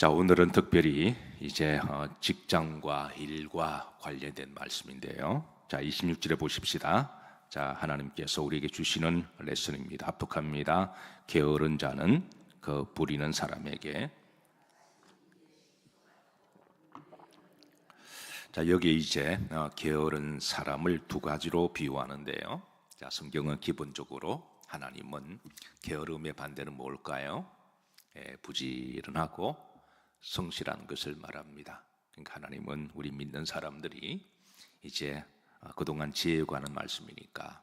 자, 오늘은 특별히 이제 어, 직장과 일과 관련된 말씀인데요. 자, 26절에 보십시다. 자, 하나님께서 우리에게 주시는 레슨입니다. 합독합니다. 게으른 자는 그 부리는 사람에게 자, 여기 이제 어, 게으른 사람을 두 가지로 비유하는데요. 자, 성경은 기본적으로 하나님은 게으름의 반대는 뭘까요? 예, 부지런하고 성실한 것을 말합니다. 그러니까 하나님은 우리 믿는 사람들이 이제 어, 그동안 지혜에 관한 말씀이니까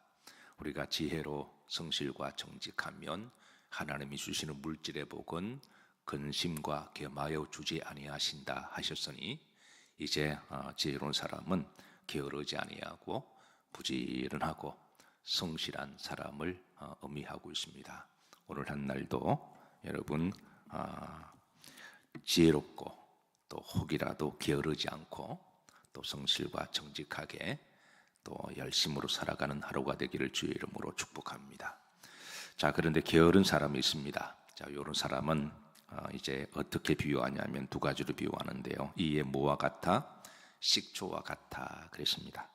우리가 지혜로 성실과 정직하면 하나님이 주시는 물질의 복은 근심과 겸하여 주지 아니하신다 하셨으니 이제 어, 지혜로운 사람은 게으르지 아니하고 부지런하고 성실한 사람을 어, 의미하고 있습니다. 오늘 한 날도 여러분 아, 지혜롭고 또 혹이라도 게으르지 않고 또 성실과 정직하게 또 열심으로 살아가는 하루가 되기를 주의 이름으로 축복합니다. 자 그런데 게으른 사람이 있습니다. 자 이런 사람은 어, 이제 어떻게 비유하냐면 두 가지로 비유하는데요. 이에 뭐와 같아 식초와 같아 그랬습니다.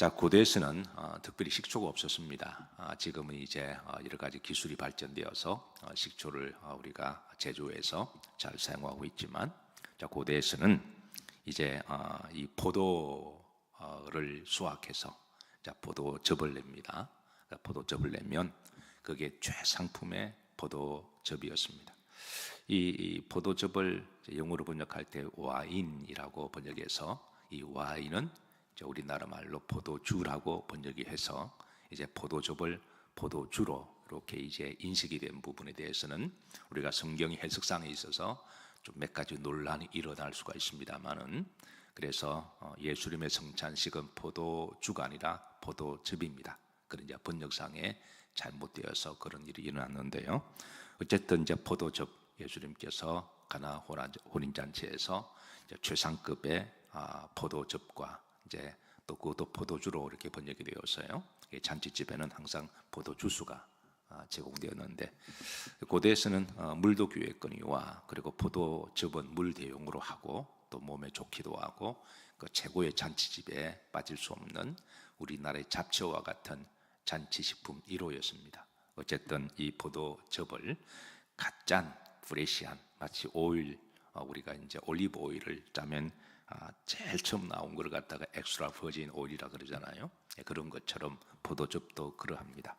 자 고대에서는 어, 특별히 식초가 없었습니다. 아, 지금은 이제 어, 여러 가지 기술이 발전되어서 어, 식초를 어, 우리가 제조해서 잘 사용하고 있지만 자 고대에서는 이제 어, 이 포도를 수확해서 자 포도즙을 냅니다. 포도즙을 내면 그게 최상품의 포도즙이었습니다. 이, 이 포도즙을 이제 영어로 번역할 때 와인이라고 번역해서 이 와인은 이제 우리나라 말로 포도주라고 번역이 해서 이제 포도즙을 포도주로 이렇게 이제 인식이 된 부분에 대해서는 우리가 성경의 해석상에 있어서 좀 몇 가지 논란이 일어날 수가 있습니다만은 그래서 어, 예수님의 성찬식은 포도주가 아니라 포도즙입니다. 그런 이제 번역상에 잘못되어서 그런 일이 일어났는데요. 어쨌든 이제 포도즙 예수님께서 가나 혼인 잔치에서 최상급의 아, 포도즙과 이제 또 그것도 포도주로 이렇게 번역이 되었어요. 잔치집에는 항상 포도 주스가 아, 제공되었는데 고대에서는 어, 물도 교회거니와 그리고 포도즙은 물 대용으로 하고 또 몸에 좋기도 하고 그 최고의 잔치집에 빠질 수 없는 우리나라의 잡채와 같은 잔치식품 1호였습니다. 어쨌든 이 포도즙을 갓짠 프레시한 마치 오일 어, 우리가 이제 올리브 오일을 짜면 아, 제일 처음 나온 걸 갖다가 엑스트라 버진 오일이라 그러잖아요. 예, 그런 것처럼 포도즙도 그러합니다.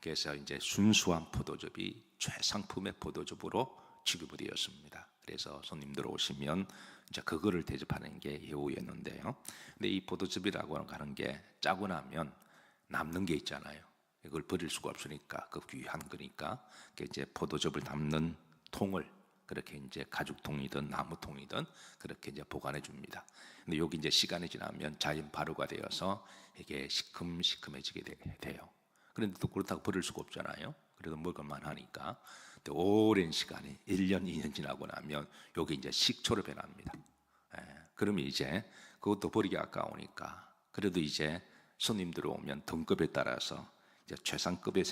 그래서 이제 순수한 포도즙이 최상품의 포도즙으로 취급이 되었습니다. 그래서 손님들 오시면 이제 그거를 대접하는 게 예우였는데요. 근데 이 포도즙이라고 하는 게 짜고 나면 남는 게 있잖아요. 이걸 버릴 수가 없으니까 그 귀한 거니까 이제 포도즙을 담는 통을 그렇게 이제 가죽통이든 나무통이든 그렇게 이제 보관해 줍니다. 근데 여기 이제 시간이 지나면 자연 발효가 되어서 이게 시큼시큼해지게 돼요. 그런데 또 그렇다고 버릴 수가 없잖아요. 그래도 먹을만 하니까. 근데 오랜 시간이 1년, 2년 지나고 나면 여기 이제 식초로 변합니다. 예, 그러면 이제 그것도 버리기 아까우니까 그래도 이제 손님들 오면 등급에 따라서 이제 최상급의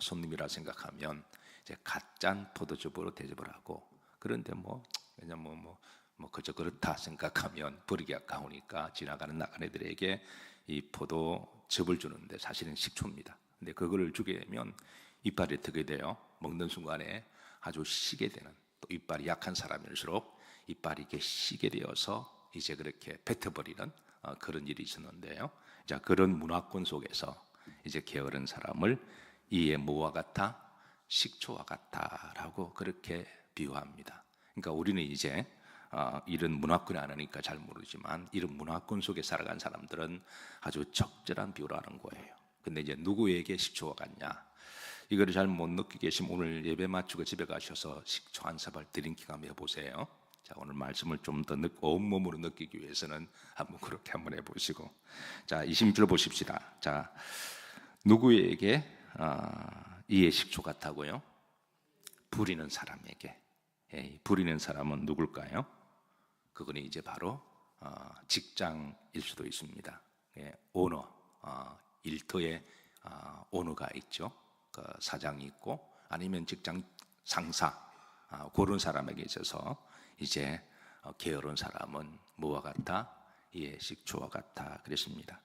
손님이라 생각하면 이제 갓짠 포도즙으로 대접을 하고 그런데 뭐 그냥 뭐뭐 뭐, 뭐 그저 그렇다 생각하면 버리기 아까우니까 지나가는 나그네들에게 이 포도 즙을 주는데 사실은 식초입니다. 근데 그거를 주게 되면 이빨이 트게 돼요. 먹는 순간에 아주 시게 되는 또 이빨이 약한 사람일수록 이빨이 이렇게 시게 되어서 이제 그렇게 뱉어버리는 어, 그런 일이 있었는데요. 자 그런 문화권 속에서 이제 게으른 사람을 이에 뭐와 같아 식초와 같다라고 그렇게 비유합니다. 그러니까 우리는 이제 어, 이런 문화권이 아니니까 잘 모르지만 이런 문화권 속에 살아간 사람들은 아주 적절한 비유라는 거예요. 근데 이제 누구에게 식초가 같냐? 이거를 잘 못 느끼게 계시면 오늘 예배 마치고 집에 가셔서 식초 한 사발 드링킹 한번 해보세요. 자 오늘 말씀을 좀 더 온몸으로 느끼기 위해서는 한번 그렇게 한번 해보시고 자 20절 보십시다. 자 누구에게 어, 이의 식초 같다고요? 부리는 사람에게 예, 부리는 사람은 누굴까요? 그건 이제 바로 어, 직장일 수도 있습니다. 예, 오너 어, 일터에 어, 오너가 있죠. 그 사장이 있고 아니면 직장 상사 아, 그런 사람에게 있어서 이제 어, 게으른 사람은 뭐와 같다? 예, 식초와 같다. 그랬습니다.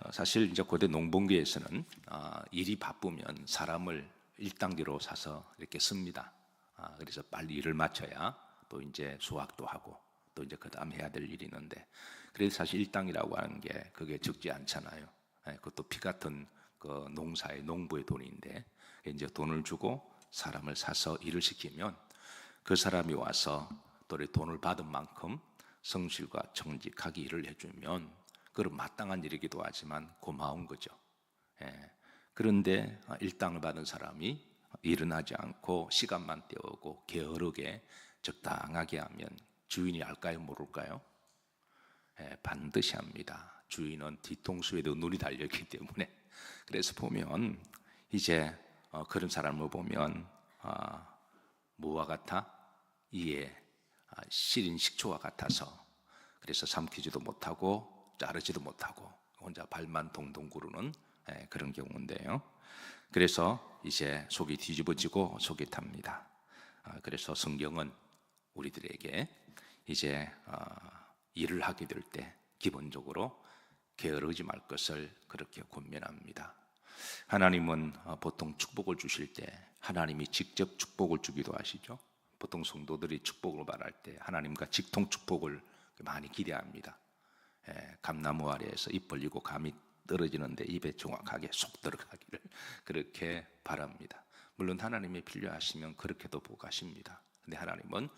어, 사실 이제 고대 농번기에서는 아, 일이 바쁘면 사람을 일당기로 사서 이렇게 씁니다. 아, 그래서 빨리 일을 마쳐야 또 이제 수확도 하고 또 이제 그다음 해야 될 일이 있는데 그래서 사실 일당이라고 하는 게 그게 적지 않잖아요. 예, 그것도 피 같은 그 농사의 농부의 돈인데 이제 돈을 주고 사람을 사서 일을 시키면 그 사람이 와서 또이 돈을 받은 만큼 성실과 정직하게 일을 해주면 그런 마땅한 일이기도 하지만 고마운 거죠. 예. 그런데 일당을 받은 사람이 일어나지 않고 시간만 때우고 게으르게 적당하게 하면 주인이 알까요 모를까요? 예, 반드시 합니다. 주인은 뒤통수에도 눈이 달렸기 때문에 그래서 보면 이제 어, 그런 사람을 보면 아, 뭐와 같아? 이에 아, 시린 식초와 같아서 그래서 삼키지도 못하고 자르지도 못하고 혼자 발만 동동 구르는 예, 그런 경우인데요. 그래서 이제 속이 뒤집어지고 속이 탑니다. 아, 그래서 성경은 우리들에게 이제 아, 일을 하게 될 때 기본적으로 게으르지 말 것을 그렇게 권면합니다. 하나님은 어, 보통 축복을 주실 때 하나님이 직접 축복을 주기도 하시죠. 보통 성도들이 축복을 바랄 때 하나님과 직통 축복을 많이 기대합니다. 예, 감나무 아래에서 입 벌리고 감이 떨어지는데 입에 정확하게 쏙 들어가기를 그렇게 바랍니다. 물론 하나님이 필요하시면 그렇게도 복하십니다. 근데 하나님은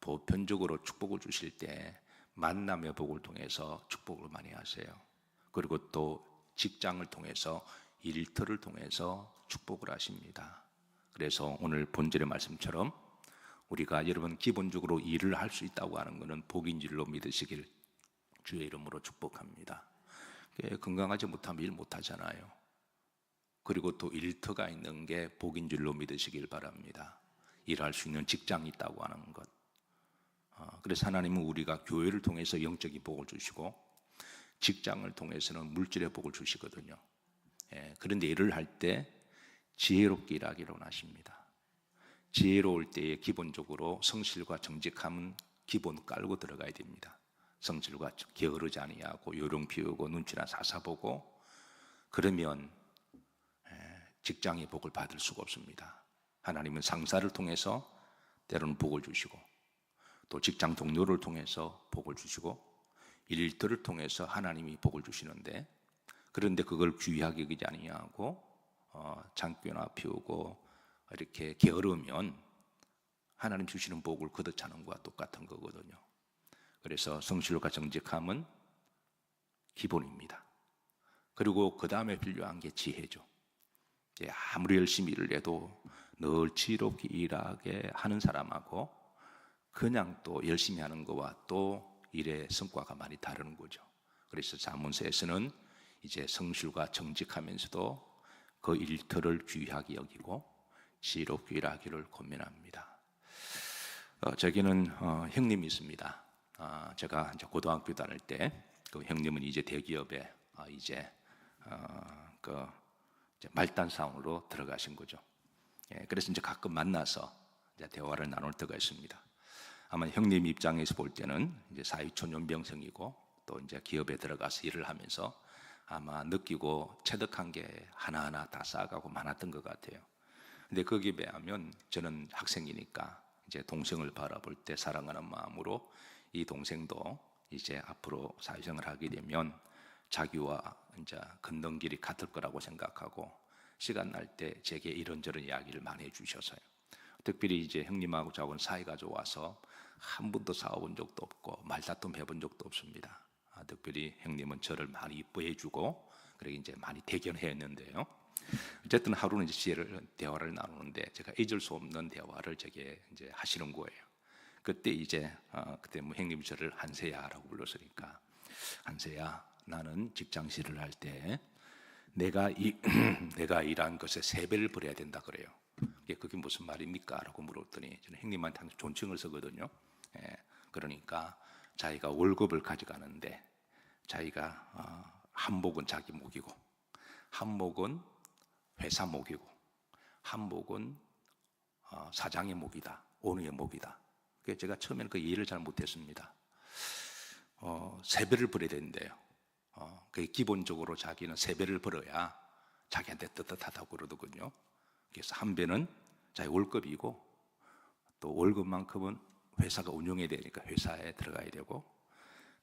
보편적으로 축복을 주실 때 만남의 복을 통해서 축복을 많이 하세요. 그리고 또 직장을 통해서 일터를 통해서 축복을 하십니다. 그래서 오늘 본절의 말씀처럼 우리가 여러분 기본적으로 일을 할 수 있다고 하는 것은 복인 줄로 믿으시길 주의 이름으로 축복합니다. 예, 건강하지 못하면 일 못하잖아요. 그리고 또 일터가 있는 게 복인 줄로 믿으시길 바랍니다. 일할 수 있는 직장이 있다고 하는 것. 어, 그래서 하나님은 우리가 교회를 통해서 영적인 복을 주시고 직장을 통해서는 물질의 복을 주시거든요. 예, 그런데 일을 할 때 지혜롭게 일하기로 하십니다. 지혜로울 때에 기본적으로 성실과 정직함은 기본 깔고 들어가야 됩니다. 성질과 게으르지 아니하고 요령 피우고 눈치나 사사보고 그러면 직장의 복을 받을 수가 없습니다. 하나님은 상사를 통해서 때로는 복을 주시고 또 직장 동료를 통해서 복을 주시고 일들을 통해서 하나님이 복을 주시는데 그런데 그걸 귀하게 여기지 아니하고 어, 장교나 피우고 이렇게 게으르면 하나님 주시는 복을 거둬차는 것과 똑같은 거거든요. 그래서 성실과 정직함은 기본입니다. 그리고 그 다음에 필요한 게 지혜죠. 아무리 열심히 일을 해도 늘 지롭게 일하게 하는 사람하고 그냥 또 열심히 하는 거와 또 일의 성과가 많이 다른 거죠. 그래서 자문서에서는 이제 성실과 정직하면서도 그 일터를 귀하게 여기고 지롭게 일하기를 권면합니다. 어, 저기는 어, 형님이 있습니다. 어, 제가 이제 고등학교 다닐 때 그 형님은 이제 대기업에 어, 이제 어, 그 이제 말단 상으로 들어가신 거죠. 예, 그래서 이제 가끔 만나서 이제 대화를 나눌 때가 있습니다. 아마 형님 입장에서 볼 때는 이제 사회초년병생이고 또 이제 기업에 들어가서 일을 하면서 아마 느끼고 체득한 게 하나하나 다 쌓아가고 많았던 것 같아요. 근데 거기에 비하면 저는 학생이니까 이제 동생을 바라볼 때 사랑하는 마음으로 이 동생도 이제 앞으로 사회생활 하게 되면 자기와 이제 걷는 길이 같을 거라고 생각하고 시간 날 때 제게 이런저런 이야기를 많이 해주셔서요. 특별히 이제 형님하고 저하고는 사이가 좋아서 한 번도 싸워본 적도 없고 말다툼 해본 적도 없습니다. 아, 특별히 형님은 저를 많이 이뻐해주고 그리고 이제 많이 대견했는데요. 어쨌든 하루는 이제 지혜를 대화를 나누는데 제가 잊을 수 없는 대화를 제게 이제 하시는 거예요. 그때 이제 어, 그때 뭐 형님이 저를 한세야라고 불렀으니까 한세야 나는 직장실을 할 때 내가 이 내가 일한 것에 세 배를 벌어야 된다 그래요. 그게 무슨 말입니까?라고 물었더니 저는 형님한테 항상 존칭을 쓰거든요. 예, 그러니까 자기가 월급을 가져가는데 자기가 어, 한복은 자기 목이고 한복은 회사 목이고 한복은 어, 사장의 목이다, 오누의 목이다. 제가 처음에는 그 이해를 잘 못했습니다. 어, 세배를 벌어야 된대요. 어, 그 기본적으로 자기는 세배를 벌어야 자기한테 떳떳하다고 그러더군요. 그래서 한 배는 자기 월급이고 또 월급만큼은 회사가 운영해야 되니까 회사에 들어가야 되고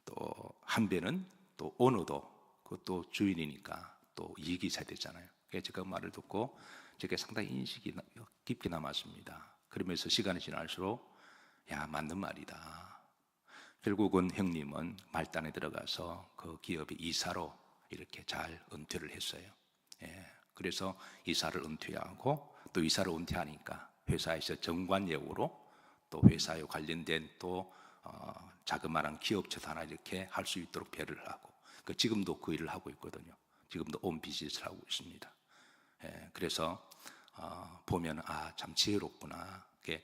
또 한 배는 또 오너도 그것도 주인이니까 또 이익이 있어야 되잖아요. 그래서 제가 그 말을 듣고 제게 상당히 인식이 나- 깊게 남았습니다. 그러면서 시간이 지날수록 야 맞는 말이다. 결국은 형님은 말단에 들어가서 그 기업의 이사로 이렇게 잘 은퇴를 했어요. 예, 그래서 이사를 은퇴하고 또 이사를 은퇴하니까 회사에서 정관 예우로 또 회사에 관련된 또 어, 자그마한 기업체도 하나 이렇게 할 수 있도록 배를 하고 그 지금도 그 일을 하고 있거든요. 지금도 온 비즈니스를 하고 있습니다. 예, 그래서 어, 보면 아 참 지혜롭구나. 이게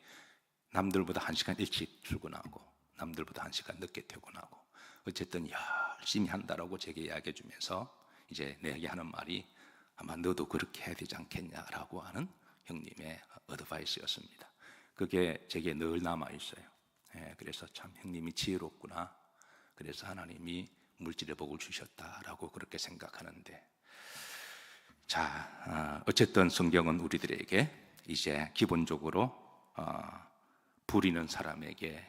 남들보다 한 시간 일찍 출근하고 남들보다 한 시간 늦게 퇴근하고 어쨌든 열심히 한다라고 제게 이야기해 주면서 이제 내게 하는 말이 아마 너도 그렇게 해야 되지 않겠냐라고 하는 형님의 어드바이스였습니다. 그게 제게 늘 남아 있어요. 예, 그래서 참 형님이 지혜롭구나. 그래서 하나님이 물질의 복을 주셨다라고 그렇게 생각하는데 자, 어, 어쨌든 성경은 우리들에게 이제 기본적으로 어, 부리는 사람에게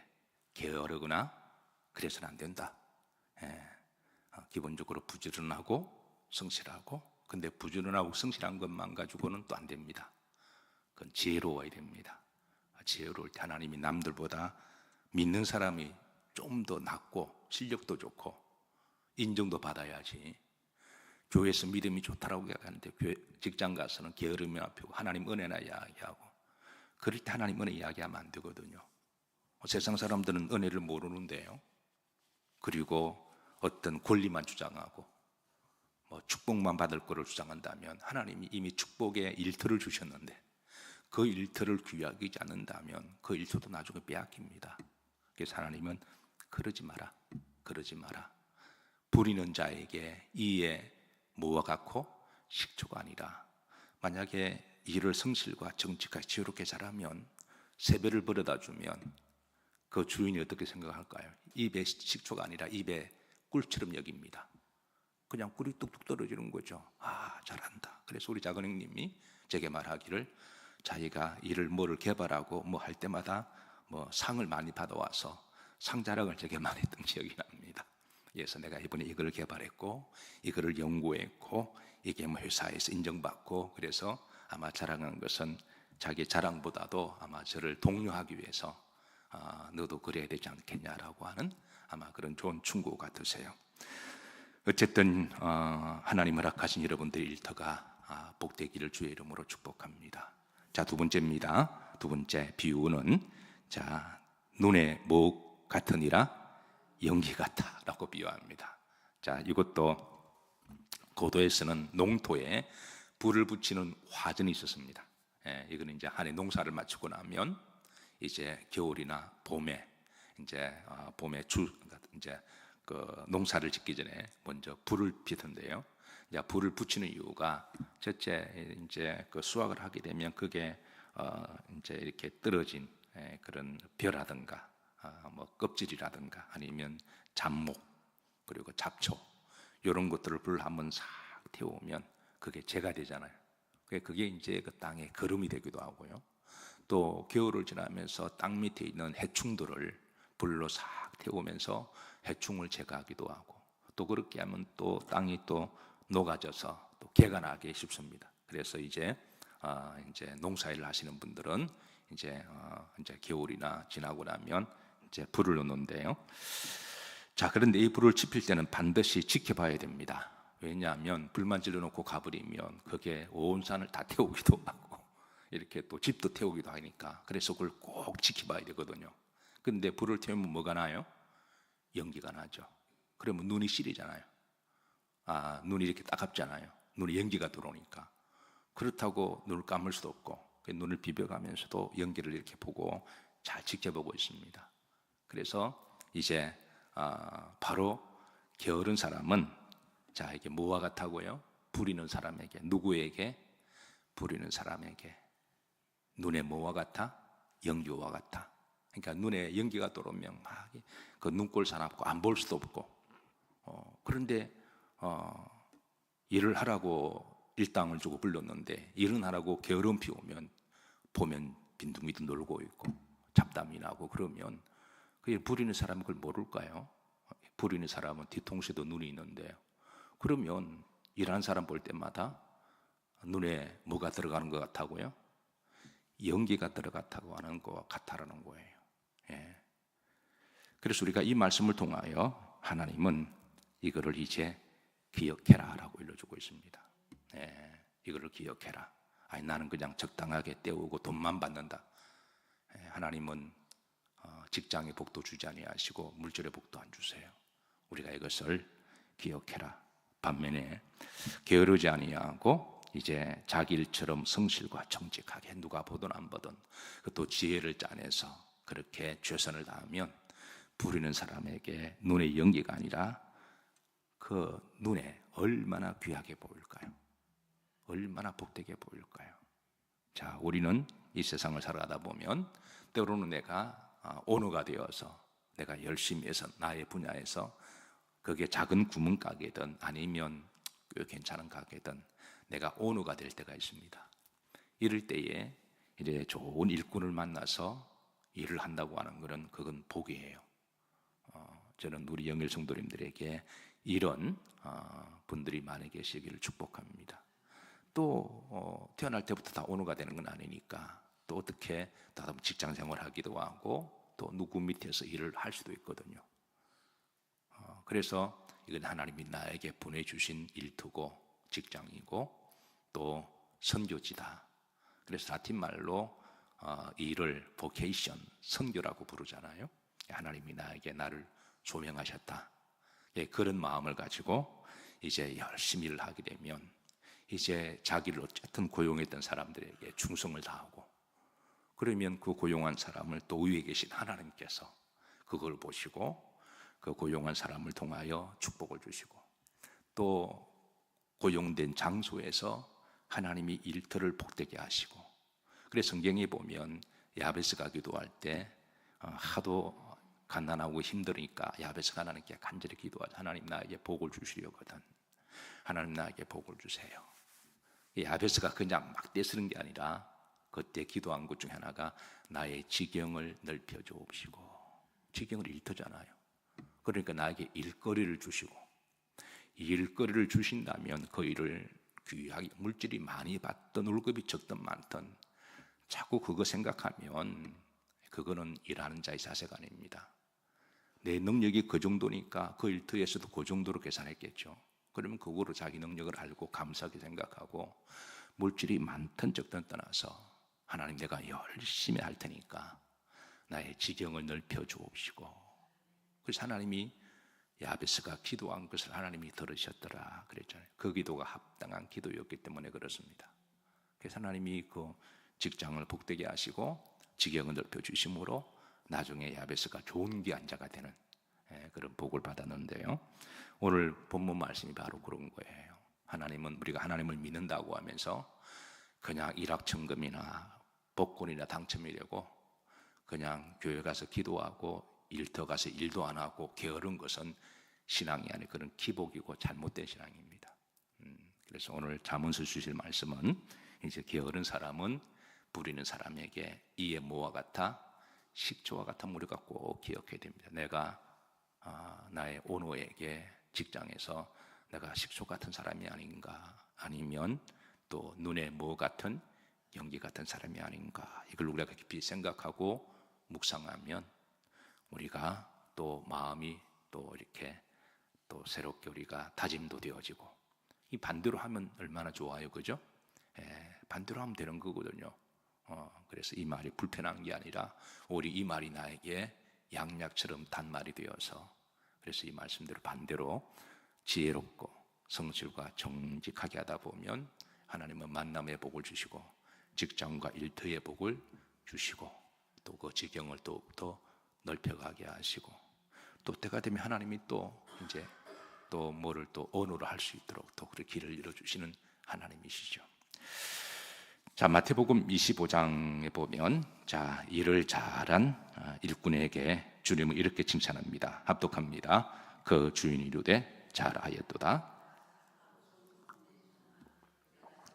게으르거나 그래서는 안 된다. 예, 어, 기본적으로 부지런하고 성실하고 근데 부지런하고 성실한 것만 가지고는 또 안 됩니다. 그건 지혜로워야 됩니다. 아, 지혜로울 때 하나님이 남들보다 믿는 사람이 좀 더 낫고 실력도 좋고 인정도 받아야지 교회에서 믿음이 좋다라고 이야기하는데 교회 직장 가서는 게으름이 앞이고 하나님 은혜나 이야기하고 그럴 때 하나님 은혜 이야기하면 안 되거든요. 어, 세상 사람들은 은혜를 모르는데요. 그리고 어떤 권리만 주장하고 뭐 축복만 받을 거를 주장한다면 하나님이 이미 축복의 일터를 주셨는데 그 일터를 귀하게 하지 않는다면 그 일터도 나중에 빼앗깁니다. 그래서 하나님은 그러지 마라. 그러지 마라. 부리는 자에게 이에 뭐와 같고 식초가 아니라 만약에 일을 성실과 정직하게 지혜롭게 잘하면 세배를 벌어다 주면 그 주인이 어떻게 생각할까요? 입에 식초가 아니라 입에 꿀처럼 여깁니다. 그냥 꿀이 뚝뚝 떨어지는 거죠. 아, 잘한다. 그래서 우리 작은 형님이 제게 말하기를 자기가 일을 뭐를 개발하고 뭐 할 때마다 뭐 상을 많이 받아와서 상자랑을 제게 말했던 기억이 납니다. 그래서 내가 이번에 이걸 개발했고 이거를 연구했고 이게 뭐 회사에서 인정받고 그래서 아마 자랑한 것은 자기 자랑보다도 아마 저를 독려하기 위해서 아, 너도 그래야 되지 않겠냐라고 하는 아마 그런 좋은 충고 같으세요. 어쨌든 어, 하나님 허락하신 여러분들의 일터가 아, 복되기를 주의 이름으로 축복합니다. 자 두 번째입니다. 두 번째 비유는 자 눈에 목 같으니라 연기 같다라고 비유합니다. 자 이것도 고도에서는 농토에 불을 붙이는 화전이 있었습니다. 예, 이거는 이제 한해 농사를 마치고 나면 이제 겨울이나 봄에 이제 어, 봄에 주 그러니까 이제 그 농사를 짓기 전에 먼저 불을 피던데요. 이제 불을 붙이는 이유가 첫째 이제 그 수확을 하게 되면 그게 어 이제 이렇게 떨어진 예, 그런 벼라든가 아, 뭐 껍질이라든가 아니면 잡목 그리고 잡초 이런 것들을 불 한번 싹 태우면 그게 재가 되잖아요. 그게 이제 그 땅에 거름이 되기도 하고요. 또 겨울을 지나면서 땅 밑에 있는 해충들을 불로 싹 태우면서 해충을 제거하기도 하고 또 그렇게 하면 또 땅이 또 녹아져서 또 개가 나기 쉽습니다. 그래서 이제 아, 이제 농사일을 하시는 분들은 이제 어, 이제 겨울이나 지나고 나면 이제 불을 놓는데요. 자, 그런데 이 불을 지필 때는 반드시 지켜봐야 됩니다. 왜냐하면 불만 질러놓고 가버리면 그게 온 산을 다 태우기도 하고 이렇게 또 집도 태우기도 하니까 그래서 그걸 꼭 지켜봐야 되거든요. 근데 불을 태우면 뭐가 나요? 연기가 나죠. 그러면 눈이 시리잖아요. 아, 눈이 이렇게 따갑잖아요. 눈에 연기가 들어오니까. 그렇다고 눈을 감을 수도 없고 그 눈을 비벼가면서도 연기를 이렇게 보고 잘 지켜보고 있습니다. 그래서 이제 아, 바로 게으른 사람은 자 이게 뭐와 같다고요? 부리는 사람에게 누구에게 부리는 사람에게 눈에 뭐와 같아? 연기와 같아. 그러니까 눈에 연기가 들어오면 막그 눈꼴 사납고 안 볼 수도 없고. 어, 그런데 어, 일을 하라고 일당을 주고 불렀는데 일은 하라고 게으름 피우면 보면 빈둥빈둥 놀고 있고 잡담이 나고 그러면 그 부리는 사람은 그걸 모를까요? 부리는 사람은 뒤통수에도 눈이 있는데 그러면 일하는 사람 볼 때마다 눈에 뭐가 들어가는 것 같다고요? 연기가 들어갔다고 하는 것 같다라는 거예요. 예. 그래서 우리가 이 말씀을 통하여 하나님은 이거를 이제 기억해라라고 일러주고 있습니다. 예. 이거를 기억해라. 아니 나는 그냥 적당하게 때우고 돈만 받는다. 예, 하나님은 어, 직장의 복도 주지 아니하시고 물질의 복도 안 주세요. 우리가 이것을 기억해라. 반면에 게으르지 아니하고 이제 자기 일처럼 성실과 정직하게 누가 보든 안 보든 또 지혜를 짜내서 그렇게 최선을 다하면 부리는 사람에게 눈의 연기가 아니라 그 눈에 얼마나 귀하게 보일까요? 얼마나 복되게 보일까요? 자, 우리는 이 세상을 살아가다 보면 때로는 내가 아, 오너가 되어서 내가 열심히 해서 나의 분야에서 그게 작은 구멍 가게든 아니면 꽤 괜찮은 가게든 내가 오너가 될 때가 있습니다. 이럴 때에 이제 좋은 일꾼을 만나서 일을 한다고 하는 것은 그건 복이에요. 어, 저는 우리 영일 성도님들에게 이런 어, 분들이 많이 계시기를 축복합니다. 또 어, 태어날 때부터 다 오너가 되는 건 아니니까 또 어떻게 다 직장 생활하기도 하고 또 누구 밑에서 일을 할 수도 있거든요. 어, 그래서 이건 하나님이 나에게 보내주신 일터고 직장이고 또 선교지다. 그래서 라틴 말로 어, 이 일을 보케이션, 선교라고 부르잖아요. 하나님이 나에게 나를 조명하셨다. 예, 그런 마음을 가지고 이제 열심히 일을 하게 되면 이제 자기를 어쨌든 고용했던 사람들에게 충성을 다하고 그러면 그 고용한 사람을 또 위에 계신 하나님께서 그걸 보시고 그 고용한 사람을 통하여 축복을 주시고 또 고용된 장소에서 하나님이 일터를 복되게 하시고 그래서 성경에 보면 야베스가 기도할 때 어, 하도 가난하고 힘드니까 야베스가 하나님께 간절히 기도하자 하나님 나에게 복을 주시려거든. 하나님 나에게 복을 주세요. 이 야베스가 그냥 막 떼쓰는 게 아니라 그때 기도한 것 중에 하나가 나의 지경을 넓혀 주옵시고 지경을 일터잖아요 그러니까 나에게 일거리를 주시고 일거리를 주신다면 그 일을 귀하게 물질이 많이 받던 월급이 적든 많든 자꾸 그거 생각하면 그거는 일하는 자의 자세가 아닙니다. 내 능력이 그 정도니까 그 일터에서도 그 정도로 계산했겠죠. 그러면 그거로 자기 능력을 알고 감사하게 생각하고 물질이 많든 적든 떠나서 하나님 내가 열심히 할 테니까 나의 지경을 넓혀 주옵시고 그래서 하나님이 야베스가 기도한 것을 하나님이 들으셨더라 그랬잖아요. 그 기도가 합당한 기도였기 때문에 그렇습니다. 그래서 하나님이 그 직장을 복되게 하시고 지경을 넓혀 주심으로 나중에 야베스가 좋은 귀한자가 되는 예, 그런 복을 받았는데요. 오늘 본문 말씀이 바로 그런 거예요. 하나님은 우리가 하나님을 믿는다고 하면서 그냥 일확천금이나 복권이나 당첨이 되고 그냥 교회 가서 기도하고 일터 가서 일도 안 하고 게으른 것은 신앙이 아닌 그런 기복이고 잘못된 신앙입니다. 음, 그래서 오늘 자문서 주실 말씀은 이제 게으른 사람은 부리는 사람에게 이에 뭐와 같아 식초와 같은 우리가 꼭 기억해야 됩니다. 내가 아, 나의 오너에게 직장에서 내가 식초 같은 사람이 아닌가 아니면 또 눈에 뭐 같은 연기 같은 사람이 아닌가 이걸 우리가 깊이 생각하고 묵상하면 우리가 또 마음이 또 이렇게 또 새롭게 우리가 다짐도 되어지고 이 반대로 하면 얼마나 좋아요, 그죠? 예, 반대로 하면 되는 거거든요. 어, 그래서 이 말이 불편한 게 아니라 우리 이 말이 나에게 양약처럼 단말이 되어서 그래서 이 말씀대로 반대로 지혜롭고 성실과 정직하게 하다 보면 하나님은 만남의 복을 주시고 직장과 일터의 복을 주시고 또 그 지경을 더욱더 넓혀가게 하시고 또 때가 되면 하나님이 또 이제 또 뭐를 또 언어로 할 수 있도록 또 그렇게 길을 열어주시는 하나님이시죠. 자, 마태복음 25장에 보면 자, 일을 잘한 아, 일꾼에게 주님은 이렇게 칭찬합니다. 합독합니다. 그 주인이 이르되 잘하였도다.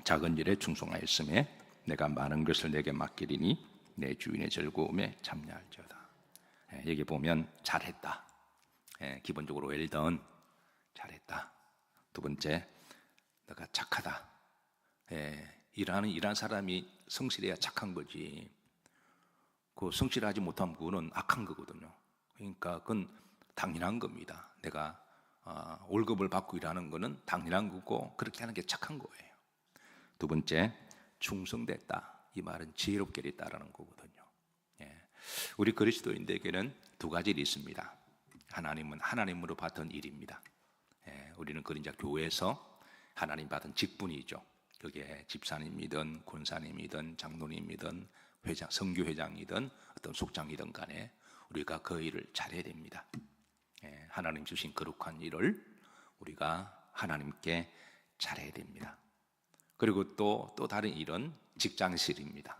작은 일에 충성하였음에 내가 많은 것을 내게 맡기리니 내 주인의 즐거움에 참여할지어다. 예, 여기 보면 잘했다. 예, 기본적으로 웰던 잘했다. 두 번째 내가 착하다. 예, 일하는 일한 사람이 성실해야 착한 거지. 그 성실하지 못하면 그거는 악한 거거든요. 그러니까 그건 당연한 겁니다. 내가 어, 월급을 받고 일하는 거는 당연한 거고 그렇게 하는 게 착한 거예요. 두 번째 충성됐다. 이 말은 지혜롭게 했다라는 거거든요. 예. 우리 그리스도인들에게는 두 가지 일이 있습니다. 하나님은 하나님으로 받은 일입니다. 예, 우리는 그린자 교회에서 하나님 받은 직분이죠. 그게 집사님이든 권사님이든 장로님이든 회장, 성교회장이든 어떤 속장이든 간에 우리가 그 일을 잘해야 됩니다. 예, 하나님 주신 거룩한 일을 우리가 하나님께 잘해야 됩니다. 그리고 또, 또 다른 일은 직장실입니다.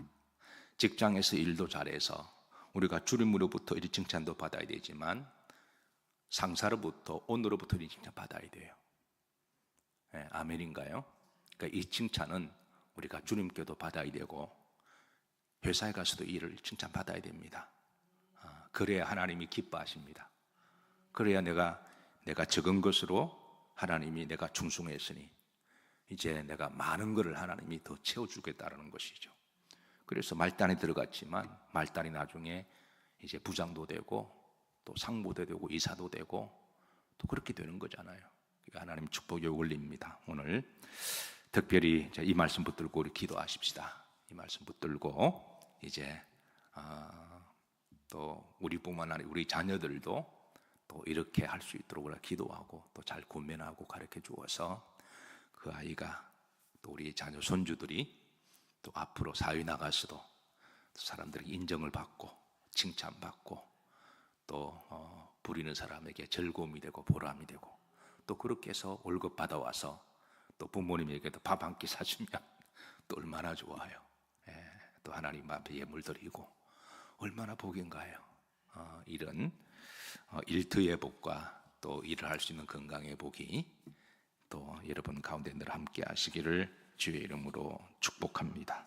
직장에서 일도 잘해서 우리가 주님으로부터 이 칭찬도 받아야 되지만 상사로부터 오늘로부터 이 칭찬 받아야 돼요. 예, 아멘인가요? 그러니까 이 칭찬은 우리가 주님께도 받아야 되고 회사에 가서도 일을 칭찬 받아야 됩니다. 아, 그래야 하나님이 기뻐하십니다. 그래야 내가 내가 적은 것으로 하나님이 내가 충성했으니 이제 내가 많은 것을 하나님이 더 채워주겠다라는 것이죠. 그래서 말단에 들어갔지만 말단이 나중에 이제 부장도 되고 또 상무도 되고 이사도 되고 또 그렇게 되는 거잖아요. 하나님 축복의 원리입니다. 오늘 특별히 이 말씀 붙들고 우리 기도하십시다. 이 말씀 붙들고 이제 아, 또 우리뿐만 아니라 우리 자녀들도 또 이렇게 할 수 있도록 기도하고 또잘 권면하고 가르쳐 주어서 그 아이가 또 우리 자녀 손주들이 또 앞으로 사회 나가서도 사람들에게 인정을 받고 칭찬받고 또 어, 부리는 사람에게 즐거움이 되고 보람이 되고 또 그렇게 해서 월급 받아와서 또 부모님에게도 밥 한 끼 사주면 또 얼마나 좋아요. 예, 또 하나님 앞에 예물 드리고 얼마나 복인가요. 어, 이런 어, 일터의 복과 또 일을 할 수 있는 건강의 복이 또 여러분 가운데 늘 함께 하시기를 주의 이름으로 축복합니다.